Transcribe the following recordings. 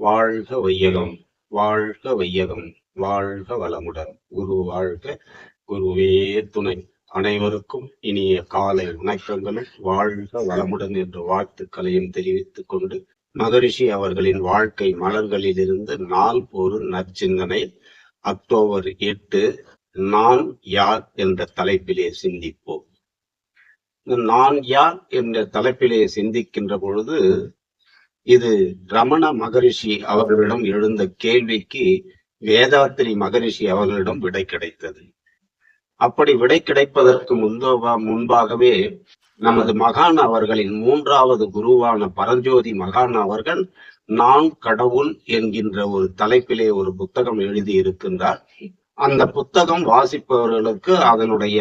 வாழ்க வையகம் வாழ்க வையகம் வாழ்க வளமுடன். குரு வாழ்க குருவே துணை. அனைவருக்கும் இனிய காலை வணக்கங்களும். வாழ்க வளமுடன் என்ற வாழ்த்துக்களையும் தெரிவித்துக் கொண்டு மகரிஷி அவர்களின் வாழ்க்கை மலர்களிலிருந்து நாள் ஒரு நற்சிந்தனை. அக்டோபர் எட்டு நான் யார் என்ற தலைப்பிலே சிந்திப்போம். நான் யார் என்ற தலைப்பிலே சிந்திக்கின்ற பொழுது இது ரமண மகரிஷி அவர்களிடம் எழுந்த கேள்விக்கு வேதாத்திரி மகரிஷி அவர்களிடம் விடை கிடைத்தது. அப்படி விடை கிடைப்பதற்கு முன்பா முன்பாகவே நமது மகான் அவர்களின் மூன்றாவது குருவான பரஞ்சோதி மகான் அவர்கள் நான் கடவுள் என்கின்ற ஒரு தலைப்பிலே ஒரு புத்தகம் எழுதி இருக்கின்றார் அந்த புத்தகம் வாசிப்பவர்களுக்கு அதனுடைய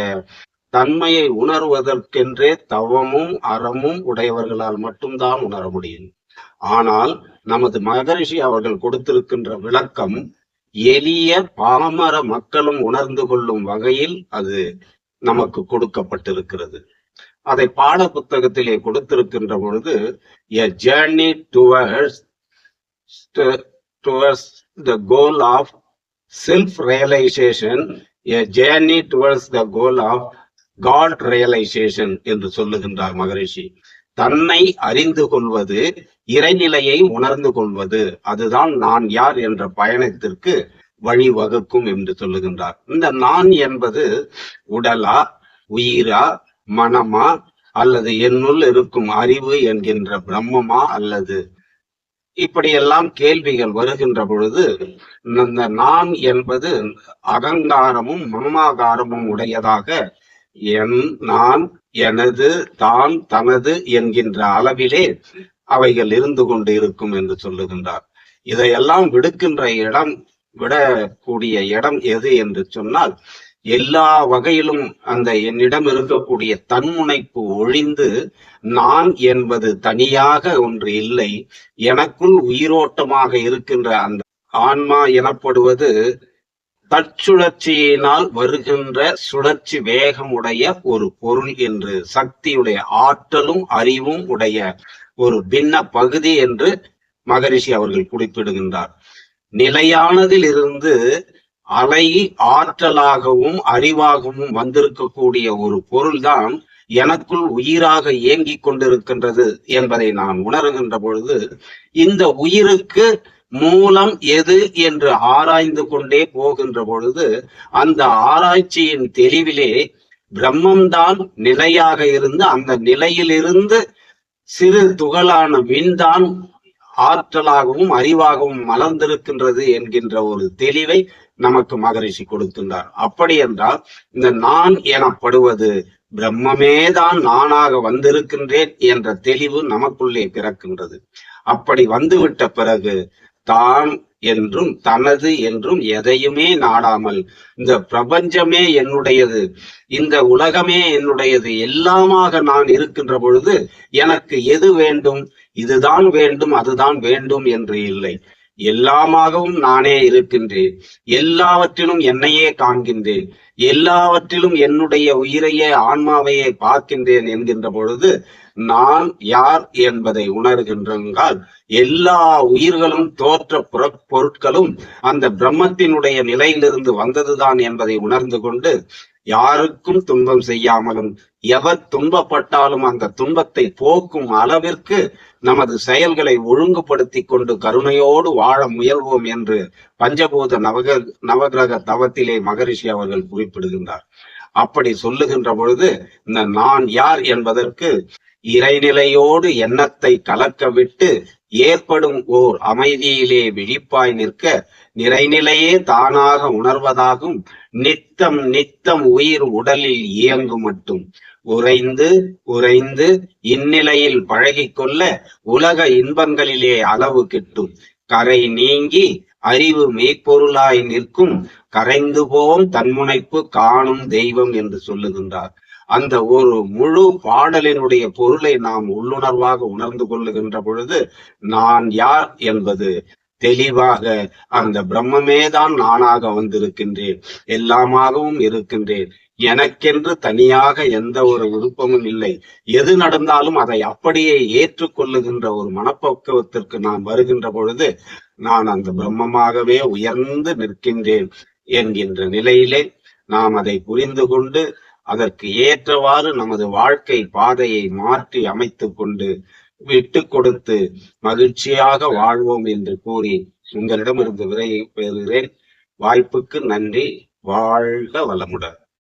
தன்மையை உணர்வதற்கென்றே தவமும் அறமும் உடையவர்களால் மட்டும்தான் உணர முடியும். ஆனால் நமது மகரிஷி அவர்கள் கொடுத்திருக்கின்ற விளக்கம் எளிய பாமர மக்களும் உணர்ந்து கொள்ளும் வகையில் அது நமக்கு கொடுக்கப்பட்டிருக்கிறது. அதை பாட புத்தகத்திலே கொடுத்திருக்கின்ற பொழுது a journey towards towards the goal of self realisation a journey towards the goal of God realisation என்று சொல்லுகின்றார் மகரிஷி. தன்னை அறிந்து கொள்வது இறைநிலையை உணர்ந்து கொள்வது. அதுதான் நான் யார் என்ற பயணத்திற்கு வழிவகுக்கும் என்று சொல்லுகின்றார். இந்த நான் என்பது உடலா உயிரா மனமா அல்லது என்னுள் இருக்கும் அறிவு என்கின்ற பிரம்மமா அல்லது இப்படியெல்லாம் கேள்விகள் வருகின்ற பொழுது இந்த நான் என்பது அகங்காரமும் மனமாகாரமும் உடையதாக என் நான் எனது தான் தனது என்கின்ற அளவிலே அவைகள் இருந்து கொண்டு இருக்கும் என்று சொல்லுகின்றார். இதையெல்லாம் விடுக்கின்ற இடம் விடக்கூடிய இடம் எது என்று சொன்னால் எல்லா வகையிலும் அந்த என்னிடம் இருக்கக்கூடிய தன்முனைப்பு ஒழிந்து நான் என்பது தனியாக ஒன்று இல்லை எனக்குள் உயிரோட்டமாக இருக்கின்ற அந்த ஆன்மா எனப்படுவது தற்சுழற்சியினால் வருகின்ற சுழற்சி வேகம் உடைய ஒரு பொருள் என்று சக்தியுடைய ஆற்றலும் அறிவும் உடைய ஒரு பின்ன பகுதி என்று மகரிஷி அவர்கள் குறிப்பிடுகின்றார். நிலையானதில் இருந்து அலை ஆற்றலாகவும் அறிவாகவும் வந்திருக்கக்கூடிய ஒரு பொருள்தான் எனக்குள் உயிராக இயங்கிக் கொண்டிருக்கின்றது என்பதை நான் உணர்கின்ற பொழுது இந்த உயிருக்கு மூலம் எது என்று ஆராய்ந்து கொண்டே போகின்ற பொழுது அந்த ஆராய்ச்சியின் தெளிவிலே பிரம்மம்தான் நிலையாக இருந்து அந்த நிலையிலிருந்து சிறு துகளான விண்தான் ஆற்றலாகவும் அறிவாகவும் மலர்ந்திருக்கின்றது என்கின்ற ஒரு தெளிவை நமக்கு மகரிஷி கொடுக்கின்றார். அப்படி என்றால் இந்த நான் எனப்படுவது பிரம்மமேதான் நானாக வந்திருக்கின்றேன் என்ற தெளிவு நமக்குள்ளே பிறக்கின்றது. அப்படி வந்துவிட்ட பிறகு தான் என்றும் தனது என்றும் எதையுமே நாடாமல். இந்த பிரபஞ்சமே என்னுடையது. இந்த உலகமே என்னுடையது. எல்லாமாக நான் இருக்கின்ற பொழுது எனக்கு எது வேண்டும்? இதுதான் வேண்டும் அதுதான் வேண்டும் என்று இல்லை. எல்லாமாகவும் நானே இருக்கின்றேன். எல்லாவற்றிலும் என்னையே காண்கின்றேன். எல்லாவற்றிலும் என்னுடைய உயிரையே ஆன்மாவையே பார்க்கின்றேன் என்கின்ற பொழுது நான் யார் என்பதை உணர்கின்றால் எல்லா உயிர்களும் தோற்ற புற பொருட்களும் அந்த பிரம்மத்தினுடைய நிலையிலிருந்து வந்ததுதான் என்பதை உணர்ந்து கொண்டு யாருக்கும் துன்பம் செய்யாமலும் எவர் துன்பப்பட்டாலும் அந்த துன்பத்தை போக்கும் அளவிற்கு நமது செயல்களை ஒழுங்குபடுத்தி கொண்டு கருணையோடு வாழ முயல்வோம் என்று பஞ்சபூத நவக நவகிரக தவத்திலே மகரிஷி அவர்கள் குறிப்பிடுகின்றார். அப்படி சொல்லுகின்ற பொழுது இந்த நான் யார் என்பதற்கு இறைநிலையோடு எண்ணத்தை கலக்க விட்டு ஏற்படும் ஓர் அமைதியிலே விழிப்பாய் நிற்க நிறைநிலையே தானாக உணர்வதாகும். நித்தம் நித்தம் உயிர் உடலில் இயங்கும் மட்டும். உறைந்து உறைந்து இந்நிலையில் பழகிக்கொள்ள உலக இன்பங்களிலே அளவு கிட்டும். கரை நீங்கி அறிவு மெய்ப்பொருளாய் நிற்கும். கரைந்து போம் தன்முனைப்பு காணும் தெய்வம் என்று சொல்லுகின்றார். அந்த ஒரு முழு பாடலினுடைய பொருளை நாம் உள்ளுணர்வாக உணர்ந்து கொள்ளுகின்ற பொழுது நான் யார் என்பது தெளிவாக அந்த பிரம்மமே தான் நானாக வந்திருக்கின்றேன் எல்லாமாகவும் இருக்கின்றேன். எனக்கென்று தனியாக எந்த ஒரு விருப்பமும் இல்லை. எது நடந்தாலும் அதை அப்படியே ஏற்றுக்கொள்ளுகின்ற ஒரு மனப்பக்குவத்திற்கு நான் வருகின்ற பொழுது நான் அந்த பிரம்மமாகவே உயர்ந்து நிற்கின்றேன் என்கின்ற நிலையிலே நாம் அதை புரிந்து கொண்டு அதற்கு ஏற்றவாறு நமது வாழ்க்கை பாதையை மாற்றி அமைத்துக் கொண்டு விட்டு கொடுத்து மகிழ்ச்சியாக வாழ்வோம் என்று கூறி உங்களிடமிருந்து விரை பெறுகிறேன் வாய்ப்புக்கு நன்றி. வாழ்க வளமுடன்.